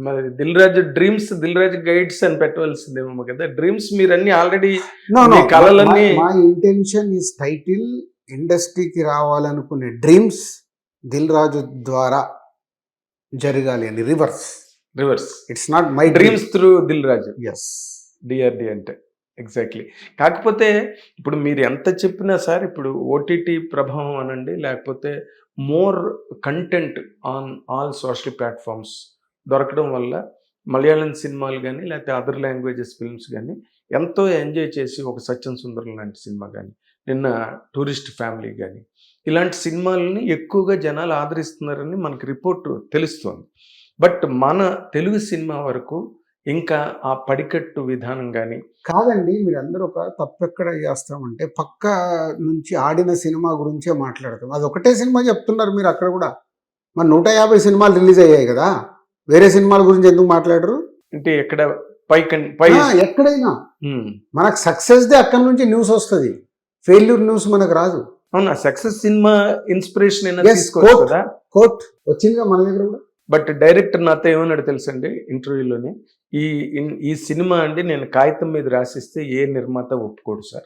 మరి Dil Raju dreams Dil Raju guides అని పెట్టవలసిందేమో కదా డ్రీమ్స్ మీరు అన్ని ఆల్రెడీ కళలన్నీ- మా ఇంటెన్షన్ ఈస్ టైటిల్ ఇండస్ట్రీకి రావాలనుకునే డ్రీమ్స్ దిల్ రాజు ద్వారా జరగాలి అని reverse reverse it's not my dreams through Dil Raju S DRD అంటే ఎగ్జాక్ట్లీ కాకపోతే ఇప్పుడు మీరు ఎంత చెప్పినా సార్ ఇప్పుడు ఓటీటీ ప్రభావం అనండి లేకపోతే more content on all social platforms దొరకడం వల్ల మలయాళం సినిమాలు కానీ లేకపోతే అదర్ లాంగ్వేజెస్ ఫిల్మ్స్ కానీ ఎంతో ఎంజాయ్ చేసి ఒక సత్యం సుందరం లాంటి సినిమా కానీ నిన్న టూరిస్ట్ ఫ్యామిలీ కానీ ఇలాంటి సినిమాలని ఎక్కువగా జనాలు ఆదరిస్తున్నారని మనకి రిపోర్ట్ తెలుస్తోంది. బట్ మన తెలుగు సినిమా వరకు ఇంకా ఆ పడికట్టు విధానం కానీ కాదండి మీరందరూ ఒక తప్పు ఎక్కడ చేస్తామంటే పక్క నుంచి ఆడిన సినిమా గురించే మాట్లాడతాం. అది ఒకటే సినిమా చెప్తున్నారు మీరు అక్కడ కూడా. మన నూట యాభై సినిమాలు రిలీజ్ అయ్యాయి కదా. వేరే సినిమాల గురించి ఎందుకు మాట్లాడరు? అంటే ఎక్కడ పై పై ఎక్కడైనా. మనకు సక్సెస్ దే అక్కడ నుంచి న్యూస్ వస్తుంది. ఫెయిల్యూర్ న్యూస్ మనకు రాదు. అవునా? Success cinema inspiration. కదా? కోర్ట్ వచ్చిందిగా మన దగ్గర కూడా. బట్ డైరెక్టర్ నాతో ఏమన్నాడు తెలుసండి ఇంటర్వ్యూలోనే? ఈ ఈ సినిమా అండి నేను కాగితం మీద రాసిస్తే ఏ నిర్మాత ఒప్పుకోడు సార్.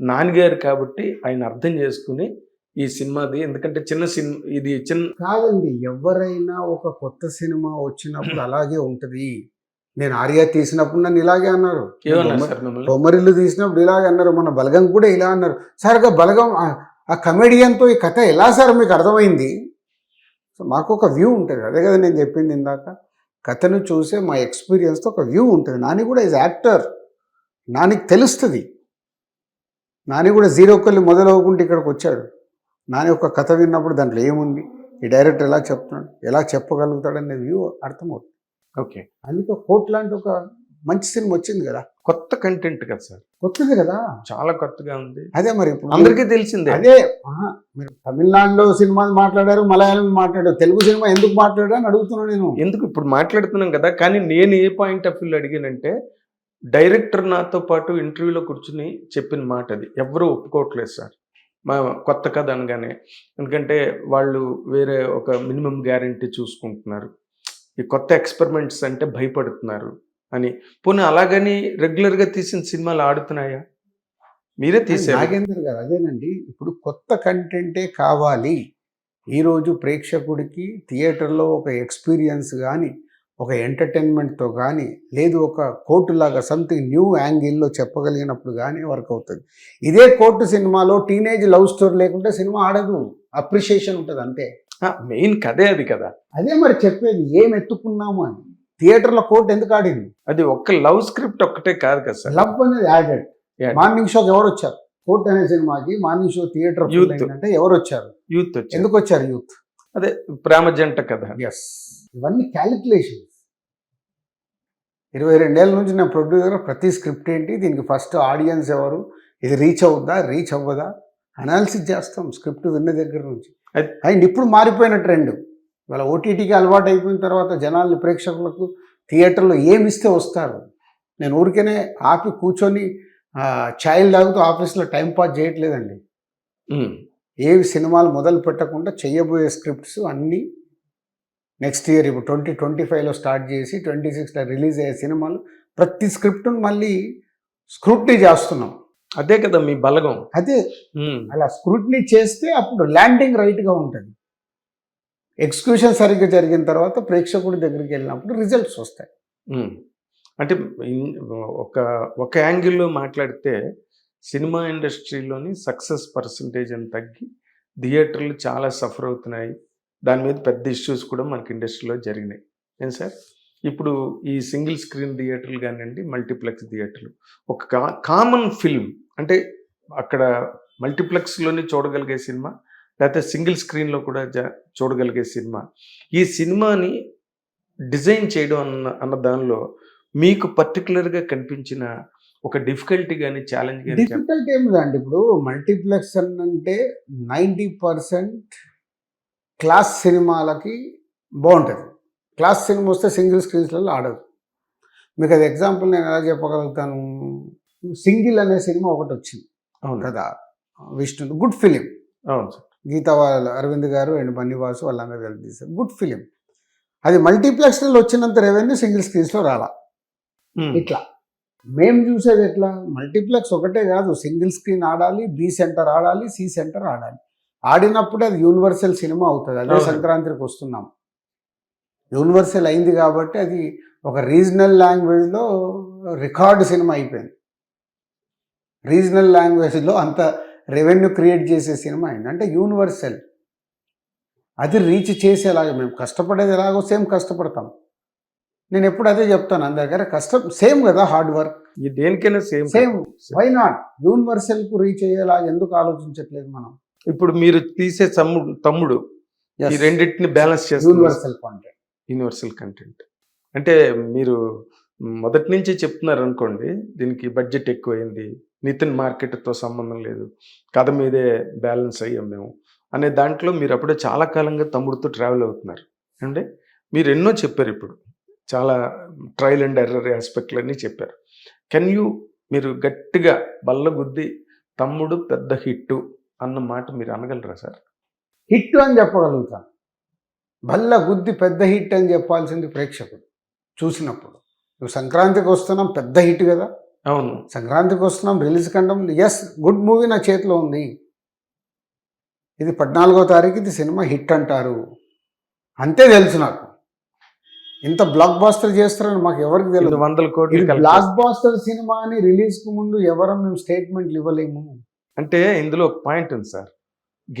నాన్నగారు కాబట్టి ఆయన అర్థం చేసుకుని ఈ సినిమాది. ఎందుకంటే చిన్న సినిమా ఇది చిన్న కాదండి ఎవరైనా ఒక కొత్త సినిమా వచ్చినప్పుడు అలాగే ఉంటది. నేను ఆర్యా తీసినప్పుడు నన్ను ఇలాగే అన్నారు. బొమ్మరిల్లు తీసినప్పుడు ఇలాగే అన్నారు. మన బలగం కూడా ఇలా అన్నారు. సార్ బలగం ఆ- కమెడియన్తో ఈ కథ ఎలా సార్ మీకు అర్థమైంది? సో మాకు ఒక వ్యూ ఉంటుంది. అదే కదా నేను చెప్పింది ఇందాక. కథను చూసే మా ఎక్స్పీరియన్స్తో ఒక వ్యూ ఉంటుంది. నాని కూడా ఈజ్ యాక్టర్ నానికి తెలుస్తుంది. నాని కూడా జీరో కల్లి మొదలవుకుంటే ఇక్కడికి వచ్చాడు. నాని ఒక కథ విన్నప్పుడు దాంట్లో ఏముంది? ఈ డైరెక్టర్ ఎలా చెప్తున్నాడు? ఎలా చెప్పగలుగుతాడు అనే వ్యూ అర్థమవుతుంది. ఓకే. అందుకే కోట్ లాంటి ఒక మంచి సినిమా వచ్చింది కదా. కొత్త కంటెంట్ కదా సార్. కొత్తది కదా? చాలా కొత్తగా ఉంది. అదే మరి ఇప్పుడు అందరికీ తెలిసిందే. అదే మీరు తమిళనాడులో సినిమా మాట్లాడారు మలయాళం మాట్లాడారు తెలుగు సినిమా ఎందుకు మాట్లాడారు అని అడుగుతున్నాను నేను. ఎందుకు ఇప్పుడు మాట్లాడుతున్నాం కదా? కానీ నేను ఏ పాయింట్ ఆఫ్ వ్యూలో అడిగానంటే డైరెక్టర్ నాతో పాటు ఇంటర్వ్యూలో కూర్చుని చెప్పిన మాట అది ఎవరు ఒప్పుకోవట్లేదు సార్. మా కొత్త కథ అనగానే ఎందుకంటే వాళ్ళు వేరే ఒక మినిమం గ్యారంటీ చూసుకుంటున్నారు. ఈ కొత్త ఎక్స్పెరిమెంట్స్ అంటే భయపడుతున్నారు అని. పోనీ అలాగని రెగ్యులర్గా తీసిన సినిమాలు ఆడుతున్నాయా? మీరే తీసారు నాగేంద్ర గారు అదేనండి. ఇప్పుడు కొత్త కంటెంటే కావాలి. ఈరోజు ప్రేక్షకుడికి థియేటర్లో ఒక ఎక్స్పీరియన్స్ కానీ ఒక ఎంటర్టైన్మెంట్తో కానీ లేదు ఒక కోర్టు లాగా సంథింగ్ న్యూ యాంగిల్లో చెప్పగలిగినప్పుడు కానీ వర్క్ అవుతుంది. ఇదే కోర్టు సినిమాలో టీనేజ్ లవ్ స్టోరీ లేకుంటే సినిమా ఆడదు. అప్రిషియేషన్ ఉంటుంది అంతే. మెయిన్ కథే అది కదా. అదే మరి చెప్పేది ఏం ఎత్తుకున్నాము అని. థియేటర్లో కోర్టు ఎందుకు ఆడింది? అది ఒక్క లవ్ స్క్రిప్ట్ ఒక్కటే కాదు కదా సార్. లవ్ అనేది యాడెడ్. మార్నింగ్ షోకి ఎవరు వచ్చారు? కోర్ట్ అనే సినిమాకి మార్నింగ్ షో థియేటర్ Youth. అంటే ఎవరు వచ్చారు? యూత్ ఎందుకు వచ్చారు యూత్? అదే ప్రేమ జంట కథ. ఎస్ ఇవన్నీ క్యాలిక్యులేషన్స్. ఇరవై రెండేళ్ళ నుంచి నా ప్రొడ్యూసర్ ప్రతి స్క్రిప్ట్ ఏంటి? దీనికి ఫస్ట్ ఆడియన్స్ ఎవరు? ఇది రీచ్ అవుద్దా? రీచ్ అవ్వదా? అనాలిసిస్ చేస్తాం స్క్రిప్ట్ విన్న దగ్గర నుంచి. అండ్ ఇప్పుడు మారిపోయిన ట్రెండ్ వాళ్ళ ఓటీటీకి అలవాటు అయిపోయిన తర్వాత జనాల్ని ప్రేక్షకులకు థియేటర్లో ఏమి ఇస్తే వస్తారు? నేను ఊరికేనే ఆపి కూర్చొని ఛాయలు తాగుతూ ఆఫీస్లో టైం పాస్ చేయట్లేదండి. ఏవి సినిమాలు మొదలు పెట్టకుండా చేయబోయే స్క్రిప్ట్స్ అన్నీ నెక్స్ట్ ఇయర్ ఇప్పుడు ట్వంటీ ట్వంటీ ఫైవ్లో స్టార్ట్ చేసి ట్వంటీ సిక్స్లో రిలీజ్ అయ్యే సినిమాలు ప్రతి స్క్రిప్ట్ను మళ్ళీ స్క్రూట్నీ చేస్తున్నాం. అదే కదా మీ బలగం. అదే. అలా స్క్రూట్నీ చేస్తే అప్పుడు ల్యాండింగ్ రైట్గా ఉంటుంది. ఎగ్జిక్యూషన్ సరిగ్గా జరిగిన తర్వాత ప్రేక్షకుడి దగ్గరికి వెళ్ళినప్పుడు రిజల్ట్స్ వస్తాయి. అంటే ఒక ఒక యాంగిల్లో మాట్లాడితే సినిమా ఇండస్ట్రీలోని సక్సెస్ పర్సంటేజ్ అని తగ్గి థియేటర్లు చాలా సఫర్ అవుతున్నాయి. దాని మీద పెద్ద ఇష్యూస్ కూడా మనకి ఇండస్ట్రీలో జరిగినాయి. ఏం సార్? ఇప్పుడు ఈ సింగిల్ స్క్రీన్ థియేటర్లు కానివ్వండి మల్టీప్లెక్స్ థియేటర్లు ఒక కా కామన్ ఫిల్మ్ అంటే అక్కడ మల్టీప్లెక్స్లోనే చూడగలిగే సినిమా లేకపోతే సింగిల్ స్క్రీన్లో కూడా జ- చూడగలిగే సినిమా ఈ సినిమాని డిజైన్ చేయడం అన్న అన్న దానిలో మీకు పర్టికులర్గా కనిపించిన ఒక డిఫికల్టీ కానీ ఛాలెంజ్ కానీ డిఫికల్టీ ఏమి ఇప్పుడు మల్టీప్లెక్స్ అంటే నైంటీ పర్సెంట్ క్లాస్ సినిమాలకి బాగుంటుంది. క్లాస్ సినిమా వస్తే సింగిల్ స్క్రీన్స్లలో ఆడదు. మీకు అది ఎగ్జాంపుల్ నేను ఎలా చెప్పగలుగుతాను? సింగిల్ అనే సినిమా ఒకటి వచ్చింది. అవును. కదా విష్ణు గుడ్ ఫిలిం. అవును సార్. గీతా వాళ్ళ అరవింద్ గారు అండ్ బన్నీవాసు వాళ్ళందరూ కలిసి తీశారు. Good film. అది మల్టీప్లెక్స్లో వచ్చినంత రెవెన్యూ సింగిల్ స్క్రీన్స్లో రాలా. ఇట్లా. మేము చూసేది ఎట్లా? మల్టీప్లెక్స్ ఒకటే కాదు. సింగిల్ స్క్రీన్ ఆడాలి బి సెంటర్ ఆడాలి సి సెంటర్ ఆడాలి. ఆడినప్పుడు అది యూనివర్సల్ సినిమా అవుతుంది. అదే. సంక్రాంతికి వస్తున్నాం. యూనివర్సల్ అయింది కాబట్టి అది ఒక రీజనల్ లాంగ్వేజ్లో రికార్డు సినిమా అయిపోయింది. రీజనల్ లాంగ్వేజ్లో అంత రెవెన్యూ క్రియేట్ చేసే సినిమా అయింది. అంటే యూనివర్సల్. అది రీచ్ చేసేలాగా మేము కష్టపడేది ఎలాగో సేమ్ కష్టపడతాం. నేను ఎప్పుడు అదే చెప్తాను అందరికీ కష్టం సేమ్ కదా హార్డ్ వర్క్. దేనికైనా సేమ్ సేమ్. వై నాట్ యూనివర్సల్కు రీచ్ అయ్యేలా ఎందుకు ఆలోచించట్లేదు మనం? ఇప్పుడు మీరు తీసే తమ్ముడు తమ్ముడు ఈ రెండింటిని బ్యాలెన్స్ చేస్తుంది. యూనివర్సల్ కాంటెంట్ యూనివర్సల్ కంటెంట్ అంటే మీరు మొదటి నుంచి చెప్తున్నారు అనుకోండి దీనికి బడ్జెట్ ఎక్కువైంది నితిన్ మార్కెట్తో సంబంధం లేదు కథ మీదే బ్యాలెన్స్ అయ్యాం మేము అనే దాంట్లో మీరు అప్పుడే చాలా కాలంగా తమ్ముడితో ట్రావెల్ అవుతున్నారు. అంటే మీరు ఎన్నో చెప్పారు ఇప్పుడు. చాలా ట్రయల్ అండ్ ఎర్రర్ ఆస్పెక్ట్లన్నీ చెప్పారు. కెన్ యూ మీరు గట్టిగా బల్లగుద్ది తమ్ముడు పెద్ద హిట్ అన్న మాట మీరు అనగలరా సార్? హిట్ అని చెప్పగలుగుతాను. బల్ల గుద్ది పెద్ద హిట్ అని చెప్పాల్సింది ప్రేక్షకుడు చూసినప్పుడు. నువ్వు సంక్రాంతికి వస్తున్నాం పెద్ద హిట్ కదా? అవును. సంక్రాంతికి వస్తున్నాం రిలీజ్ కంటే ఎస్ గుడ్ మూవీ నా చేతిలో ఉంది. ఇది పద్నాలుగో తారీఖు ఇది సినిమా హిట్ అంటారు. అంతే తెలుసు నాకు. ఇంత బ్లాక్ బాస్టర్ చేస్తారని మాకు ఎవరికి తెలియదు వందల కోట్లు బ్లాక్ బాస్టర్ సినిమా అని రిలీజ్కు ముందు ఎవరం మేము స్టేట్మెంట్లు ఇవ్వలేము. అంటే ఇందులో ఒక పాయింట్ ఉంది సార్.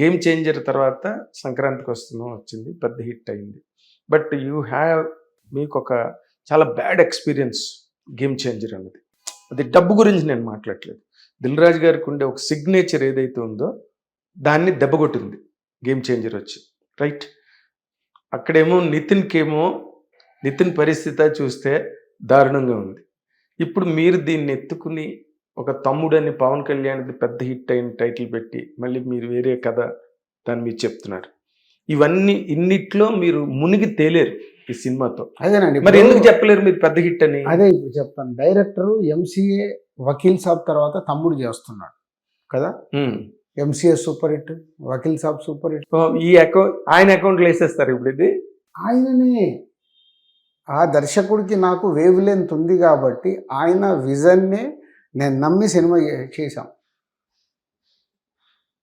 గేమ్ చేంజర్ తర్వాత సంక్రాంతికి వస్తున్నాం వచ్చింది పెద్ద హిట్ అయింది. బట్ యూ హ్యావ్ మీకు ఒక చాలా బ్యాడ్ ఎక్స్పీరియన్స్ గేమ్ చేంజర్ అన్నది. అది డబ్బు గురించి నేను మాట్లాడలేదు. దిల్ రాజు గారికి ఉండే ఒక సిగ్నేచర్ ఏదైతే ఉందో దాన్ని దెబ్బగొట్టింది గేమ్ చేంజర్ వచ్చి. రైట్? అక్కడేమో నితిన్కేమో నితిన్ పరిస్థితి చూస్తే దారుణంగా ఉంది. ఇప్పుడు మీరు దీన్ని ఎత్తుకుని ఒక తమ్ముడని పవన్ కళ్యాణ్ది పెద్ద హిట్ అయిన టైటిల్ పెట్టి మళ్ళీ మీరు వేరే కథ దాన్ని మీరు చెప్తున్నారు. ఇవన్నీ ఇన్నిట్లో మీరు మునిగి తేలేరు ఈ సినిమాతో. అదేనండి మరి ఎందుకు చెప్పలేరు మీరు పెద్ద హిట్ అని? అదే ఇప్పుడు చెప్తాను. డైరెక్టర్ ఎంసీఏ వకీల్ సాబ్ తర్వాత తమ్ముడు చేస్తున్నాడు కదా. MCA super hit Vakeel Saab super hit. ఈ అకౌంట్ ఆయన అకౌంట్లో వేసేస్తారు ఇప్పుడు ఇది? ఆయననే. ఆ దర్శకుడికి నాకు వేవ్ లెంత్ ఉంది కాబట్టి ఆయన విజన్నే నేను నమ్మి సినిమా చేశాం.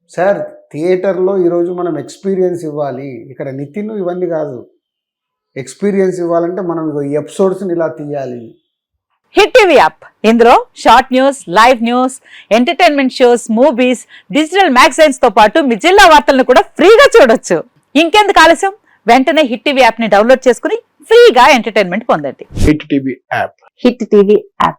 సార్ థియేటర్లో ఈరోజు మనం ఎక్స్పీరియన్స్ ఇవ్వాలి. ఇక్కడ నితిన్ ఇవన్నీ కాదు. ఎక్స్పీరియన్స్ ఇవ్వాలంటే మనం ఎపిసోడ్స్ని ఇలా తీయాలి. Hit TV app. ఇందులో short news live news entertainment shows movies digital మ్యాగజైన్స్తో పాటు మీ జిల్లా వార్తలను కూడా ఫ్రీగా చూడొచ్చు. ఇంకెందుకు ఆలస్యం? వెంటనే హిట్ టీవీ యాప్ని డౌన్లోడ్ చేసుకుని ఫ్రీగా ఎంటర్టైన్మెంట్ పొందండి. Hit TV app. Hit TV app.